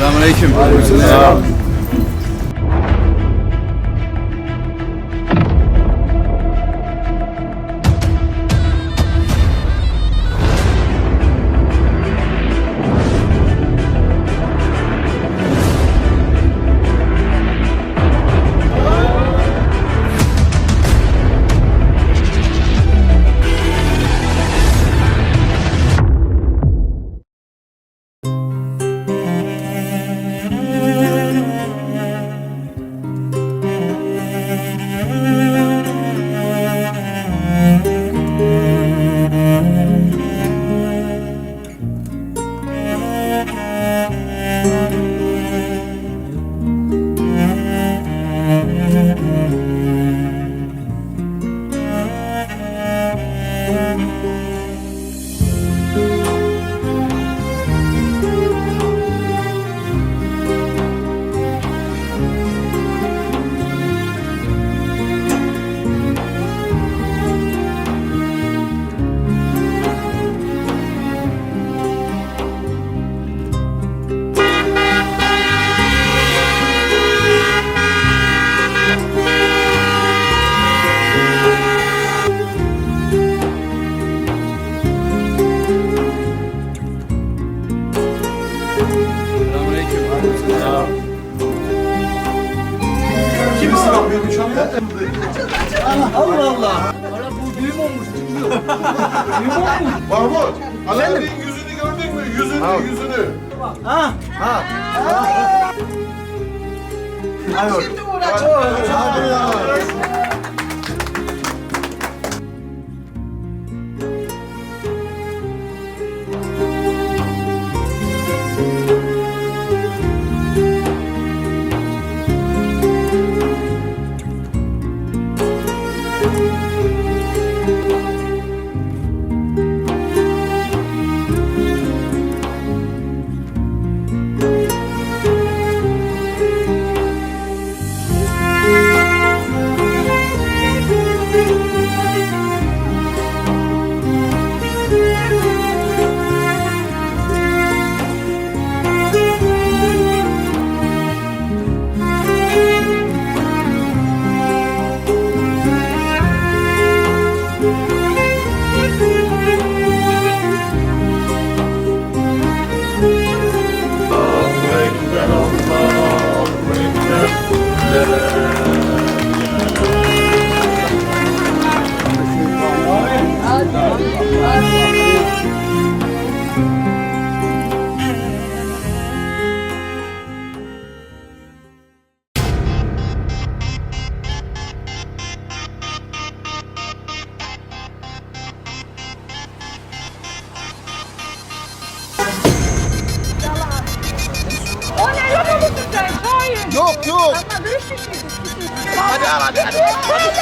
Selamünaleyküm. Aleykümselam. Allah Allah. Ara bu düğüm olmuş çıkıyor. düğüm olmuş. Mahmut, Aladdin yüzünü gördün mü? Yüzünü, yüzünü. Ha. Şimdi uğraşıyor. Hadi ya. Yok yok. Hadi al hadi hadi. hadi.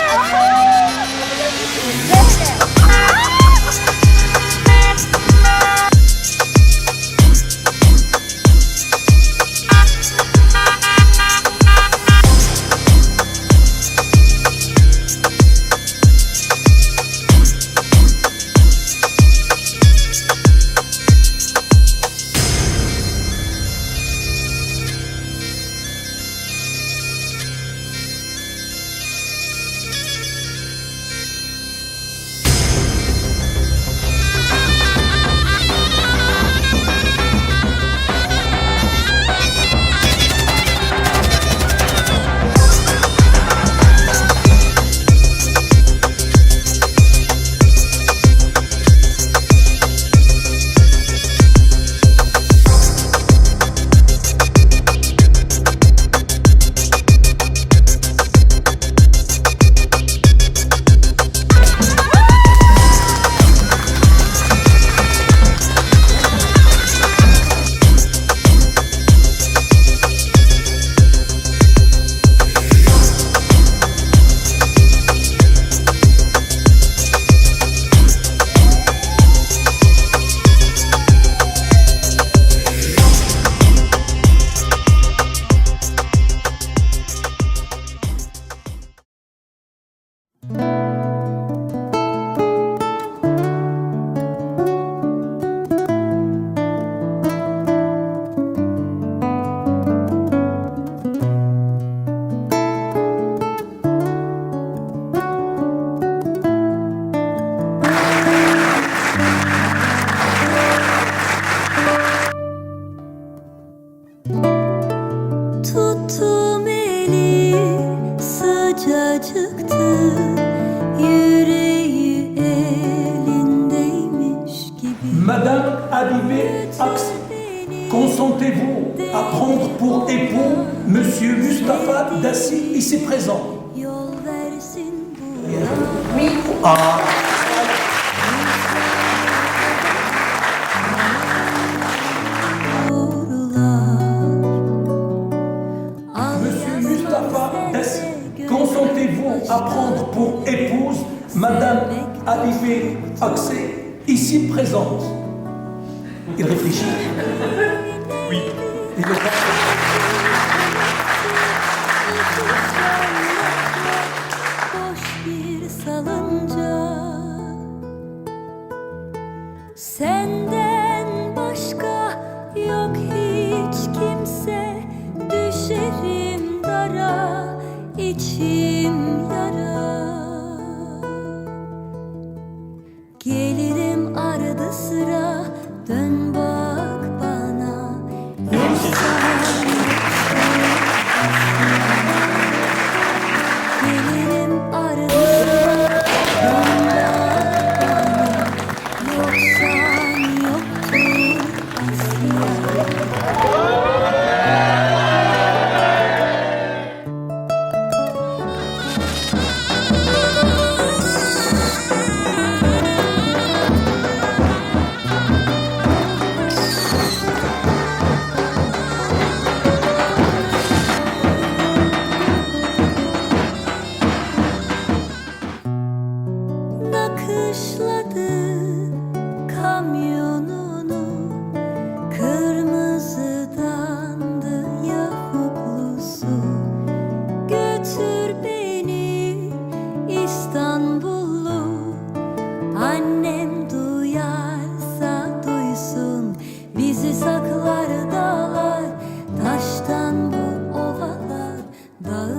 Pour époux Monsieur Mustapha Dassi, ici présent versin bu Monsieur Mustapha Dassi, consentez-vous à prendre pour épouse Madame Alibé Accès, ici présente? Il réfléchit. Oui. Senden başka yok hiç kimse. Düşerim dara içim yara. Gelirim arada sıra the